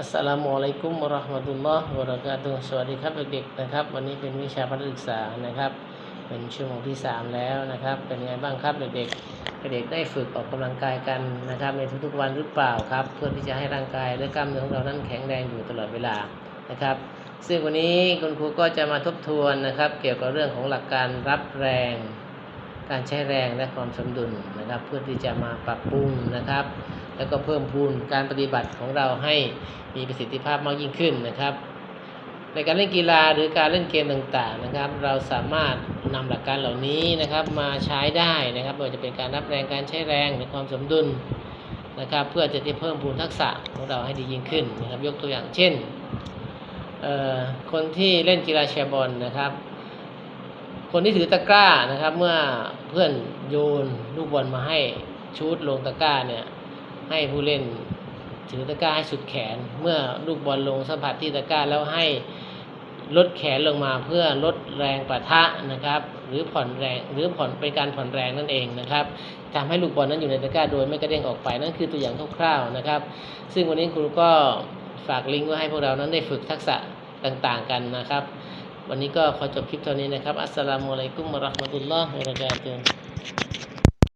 อัสลามุอะลัยกุมราะห์มะตุลลอฮ์วะบรากาตุสวัสดีครับเด็กๆนะครับ วันนี้เป็นวิชาพละศึกษานะครับ เป็นชั่วโมงที่ 3 แล้วนะครับ เป็นไงบ้างครับเด็กๆเด็กๆได้ฝึกออกกำลังกายกันนะครับ ในทุกๆวันหรือเปล่าครับ เพื่อที่จะให้ร่างกายและกล้ามเนื้อของเรานั้นแข็งแรงอยู่ตลอดเวลานะครับ ซึ่งวันนี้คุณครูก็จะมาทบทวนนะครับ เกี่ยวกับเรื่องของหลักการรับแรง การใช้แรงและความสมดุลนะครับ เพื่อที่จะมาปรับปรุงนะครับ แล้วก็เพิ่มพูนการปฏิบัติของเราให้มีประสิทธิภาพมากยิ่งขึ้นนะครับ ในการเล่นกีฬาหรือการเล่นเกมต่างๆนะครับ เราสามารถนำหลักการเหล่านี้นะครับมาใช้ได้นะครับไม่ว่าจะเป็นการรับแรงการใช้แรงหรือความสมดุลนะครับ เพื่อจะได้เพิ่มพูนทักษะของเราให้ดียิ่งขึ้นนะครับ ยกตัวอย่างเช่นคนที่เล่นกีฬาแชร์บอลนะครับ คนที่ถือตะกร้านะครับ เมื่อเพื่อนโยนลูกบอลมาให้ชูดลงตะกร้าเนี่ย ให้ผู้เล่นถือตะกร้าให้สุดแขน เมื่อลูกบอลลงสัมผัสที่ตะกร้าแล้วให้ลดแขนลงมาเพื่อลดแรงปะทะนะครับ หรือผ่อนแรงหรือผ่อนเป็นการผ่อนแรงนั่นเองนะครับทำให้ลูกบอลนั้นอยู่ในตะกร้าโดยไม่กระเด้งออกไปนั่นคือตัวอย่างคร่าวๆนะครับ ซึ่งวันนี้ครูก็ฝากลิงก์ไว้ให้พวกเรานั้นได้ฝึกทักษะต่างๆกันนะครับ วันนี้ก็ขอจบคลิปเท่านี้นะครับ อัสสลามุอะลัยกุมมะราะห์มะตุลลอฮ์วะบะเราะกาตุฮ์